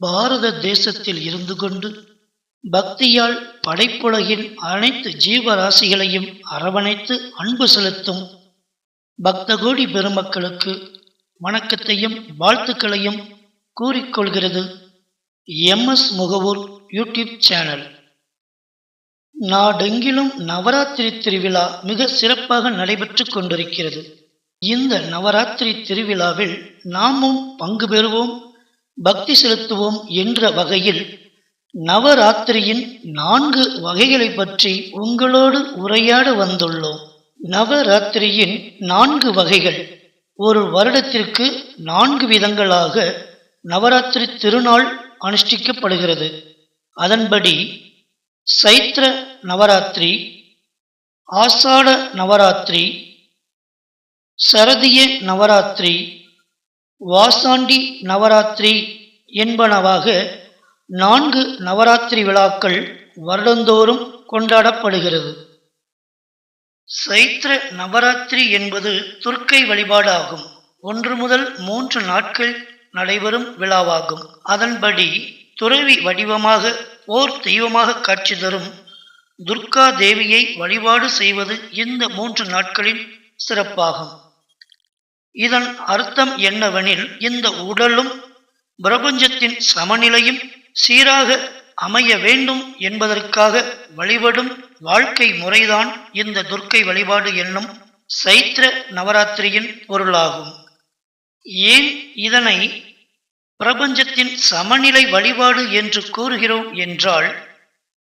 பாரத தேசத்தில் இருந்து கொண்டு பக்தியால் படைப்புலகின் அனைத்து ஜீவராசிகளையும் அரவணைத்து அன்பு செலுத்தும் பக்தகோடி பெருமக்களுக்கு வணக்கத்தையும் வாழ்த்துக்களையும் கூறிக்கொள்கிறது எம்எஸ் முகவூர் யூடியூப் சேனல். நாடெங்கிலும் நவராத்திரி திருவிழா மிக சிறப்பாக நடைபெற்று கொண்டிருக்கிறது. இந்த நவராத்திரி திருவிழாவில் நாமும் பங்கு பெறுவோம். பக்தி செலுத்துவோம் என்ற வகையில் நவராத்திரியின் நான்கு வகைகளை பற்றி உங்களோடு உரையாட வந்துள்ளோம். நவராத்திரியின் நான்கு வகைகள். ஒரு வருடத்திற்கு நான்கு விதங்களாக நவராத்திரி திருநாள் அனுஷ்டிக்கப்படுகிறது. அதன்படி சைத்ர நவராத்திரி ஆசாட நவராத்திரி சரதிய நவராத்திரி வாசாண்டி நவராத்திரி என்பனவாக நான்கு நவராத்திரி விழாக்கள் வருடந்தோறும் கொண்டாடப்படுகிறது. சைத்ர நவராத்திரி என்பது துர்க்கை வழிபாடு ஆகும். ஒன்று முதல் மூன்று நாட்கள் நடைபெறும் விழாவாகும். அதன்படி துறவி வடிவமாக ஓர் தெய்வமாக காட்சி தரும் துர்கா தேவியை வழிபாடு செய்வது இந்த மூன்று நாட்களின் சிறப்பாகும். இதன் அர்த்தம் என்னவெனில் இந்த உடலும் பிரபஞ்சத்தின் சமநிலையும் சீராக அமைய வேண்டும் என்பதற்காக வழிபடும் வாழ்க்கை முறைதான் இந்த துர்க்கை வழிபாடு என்னும் சைத்ர நவராத்திரியின் பொருளாகும். ஏன் இதனை பிரபஞ்சத்தின் சமநிலை வழிபாடு என்று கூறுகிறோம் என்றால்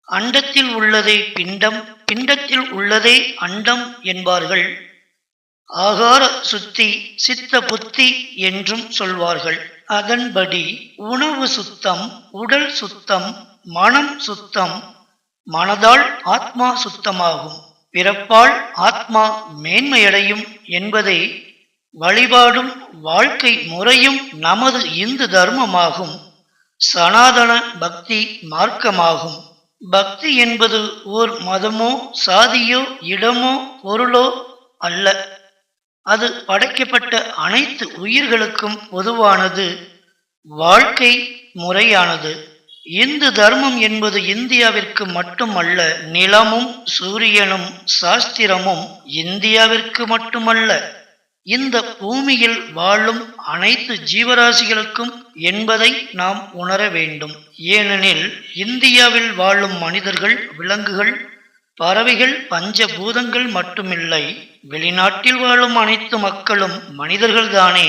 அண்டத்தில் உள்ளதே பிண்டம் பிண்டத்தில் உள்ளதே அண்டம் என்பார்கள். ஆகார சுத்தி சித்த புத்தி என்றும் சொல்வார்கள். அதன்படி உணவு சுத்தம் உடல் சுத்தம் மனம் சுத்தம் மனதால் ஆத்மா சுத்தமாகும். பிறப்பால் ஆத்மா மேன்மையடையும் என்பதை வழிபாடும் வாழ்க்கை முறையும் நமது இந்து தர்மமாகும். சனாதன பக்தி மார்க்கமாகும். பக்தி என்பது ஓர் மதமோ சாதியோ இடமோ பொருளோ அல்ல. அது படைக்கப்பட்ட அனைத்து உயிர்களுக்கும் பொதுவானது வாழ்க்கை முறையானது. இந்து தர்மம் என்பது இந்தியாவிற்கு மட்டுமல்ல நிலமும் சூரியனும் சாஸ்திரமும் இந்தியாவிற்கு மட்டுமல்ல. இந்த பூமியில் வாழும் அனைத்து ஜீவராசிகளுக்கும் என்பதை நாம் உணர வேண்டும். ஏனெனில் இந்தியாவில் வாழும் மனிதர்கள் விலங்குகள் பறவைகள் பஞ்சபூதங்கள் மட்டுமில்லை வெளிநாட்டில் வாழும் அனைத்து மக்களும் மனிதர்கள்தானே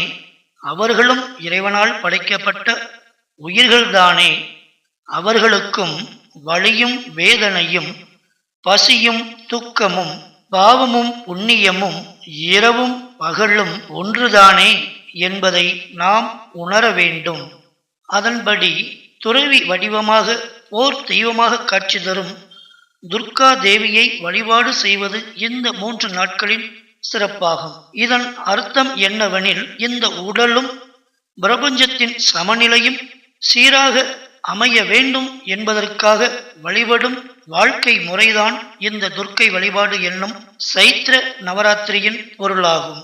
அவர்களும் இறைவனால் படைக்கப்பட்ட உயிர்கள்தானே அவர்களுக்கும் வழியும் வேதனையும் பசியும் துக்கமும் பாவமும் புண்ணியமும் இரவும் பகலும் ஒன்றுதானே என்பதை நாம் உணர வேண்டும். அதன்படி துறவி வடிவமாக போர் தெய்வமாக காட்சி தரும் துர்கா தேவியை வழிபாடு செய்வது இந்த மூன்று நாட்களின் சிறப்பாகும். இதன் அர்த்தம் என்னவெனில் இந்த உடலும் பிரபஞ்சத்தின் சமநிலையும் சீராக அமைய வேண்டும் என்பதற்காக வழிபடும் வாழ்க்கை முறைதான் இந்த துர்க்கை வழிபாடு என்னும் சைத்ர நவராத்திரியின் பொருளாகும்.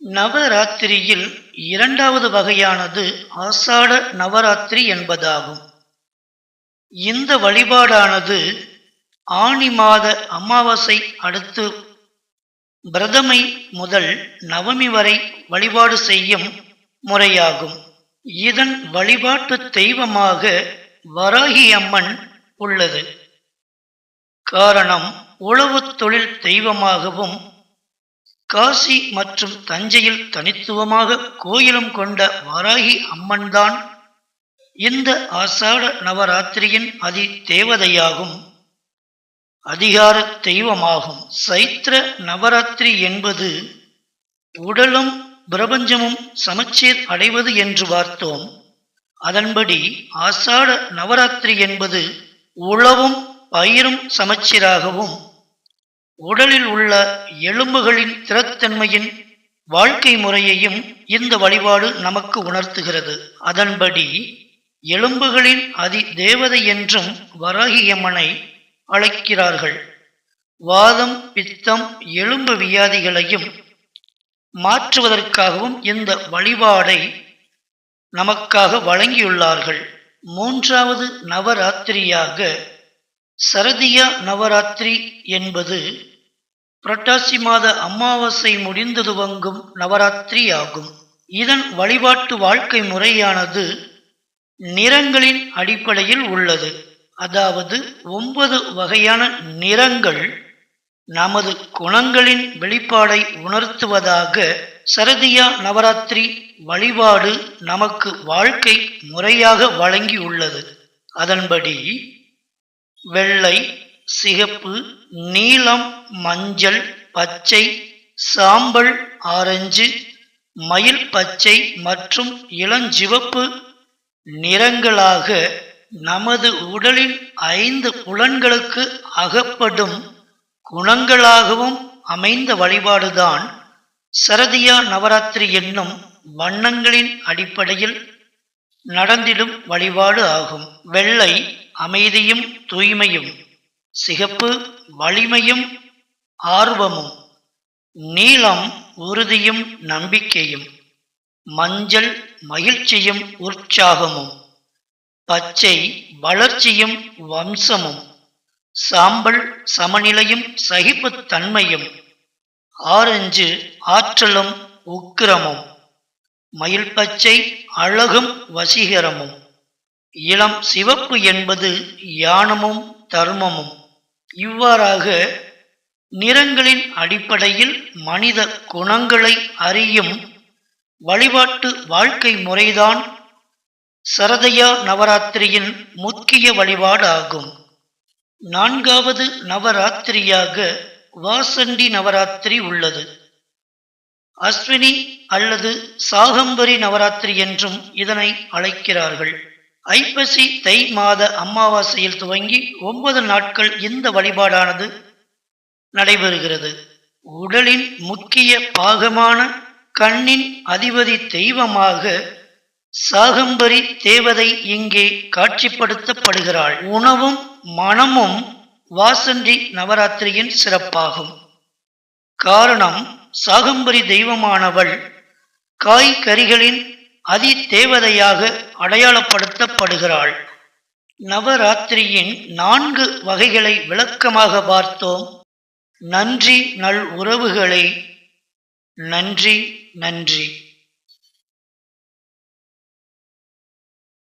நவராத்திரியில் இரண்டாவது வகையானது ஆசாட நவராத்திரி என்பதாகும். இந்த வழிபாடானது ஆணி மாத அமாவாசை அடுத்து பிரதமை முதல் நவமி வரை வழிபாடு செய்யும் முறையாகும். இதன் வழிபாட்டு தெய்வமாக வராகி அம்மன் உள்ளது. காரணம் உழவு தொழில் தெய்வமாகவும் காசி மற்றும் தஞ்சையில் தனித்துவமாக கோயிலும் கொண்ட வராகி அம்மன்தான் இந்த ஆசாட நவராத்திரியின் அதி தேவதையாகும் அதிகார தெய்வமாகும். சைத்ர நவராத்திரி என்பது உடலும் பிரபஞ்சமும் சமச்சீர் அடைவது என்று பார்த்தோம். அதன்படி ஆசாட நவராத்திரி என்பது உழவும் பயிரும் சமச்சீராகவும் உடலில் உள்ள எலும்புகளின் திறத்தன்மையின் வாழ்க்கை முறையையும் இந்த வழிபாடு நமக்கு உணர்த்துகிறது. அதன்படி எலும்புகளின் அதி தேவதை என்றும் வராகியம்மனை அழைக்கிறார்கள். வாதம் பித்தம் எலும்பு வியாதிகளையும் மாற்றுவதற்காகவும் இந்த வழிபாடை நமக்காக வழங்கியுள்ளார்கள். மூன்றாவது நவராத்திரியாக சரதியா நவராத்திரி என்பது புரட்டாசி மாத அமாவாசை முடிந்து துவங்கும் நவராத்திரி ஆகும். இதன் வழிபாட்டு வாழ்க்கை முறையானது நிறங்களின் அடிப்படையில் உள்ளது. அதாவது ஒன்பது வகையான நிறங்கள் நமது குணங்களின் வெளிப்பாடை உணர்த்துவதாக சரதியா நவராத்திரி வழிபாடு நமக்கு வாழ்க்கை முறையாக வழங்கியுள்ளது. அதன்படி வெள்ளை சிகப்பு நீலம் மஞ்சள் பச்சை சாம்பல் ஆரஞ்சு மயில் பச்சை மற்றும் இளஞ்சிவப்பு நிறங்களாக நமது உடலின் ஐந்து புலன்களுக்கு அகப்படும் குணங்களாகவும் அமைந்த வழிபாடுதான் சரதியா நவராத்திரி என்னும் வண்ணங்களின் அடிப்படையில் நடந்திடும் வழிபாடு ஆகும். வெள்ளை அமைதியும் தூய்மையும் சிகப்பு வலிமையும் ஆர்வமும் நீளம் உறுதியும் நம்பிக்கையும் மஞ்சள் மகிழ்ச்சியும் உற்சாகமும். பச்சை வளர்ச்சியும் வம்சமும் சாம்பல் சமநிலையும் சகிப்புத்தன்மையும் ஆரஞ்சு ஆற்றலும் உக்கிரமும் மயில் பச்சை அழகும் வசீகரமும் இளம் சிவப்பு என்பது யானமும் தர்மமும். இவ்வாறாக நிறங்களின் அடிப்படையில் மனித குணங்களை அறியும் வழிபாட்டு வாழ்க்கை முறைதான் சரதையா நவராத்திரியின் முக்கிய வழிபாடு ஆகும் நான்காவது நவராத்திரியாக வாசண்டி நவராத்திரி உள்ளது. அஸ்வினி அல்லது சாகம்பரி நவராத்திரி என்றும் இதனை அழைக்கிறார்கள். ஐப்பசி தை மாத அமாவாசையில் துவங்கி ஒன்பது நாட்கள் இந்த வழிபாடானது நடைபெறுகிறது. உடலின் முக்கிய பாகமான கண்ணின் அதிபதி தெய்வமாக சாகம்பரி தேவதை இங்கே காட்சிப்படுத்தப்படுகிறாள். உணவும் மனமும் வாசன்றி நவராத்திரியின் சிறப்பாகும். காரணம் சாகம்பரி தெய்வமானவள் காய்கறிகளின் அதி தேவதையாக அடையாளப்படுத்தப்படுகிறாள். நவராத்திரியின் நான்கு வகைகளை விளக்கமாக பார்த்தோம். நன்றி நல் உறவுகளை. நன்றி நன்றி.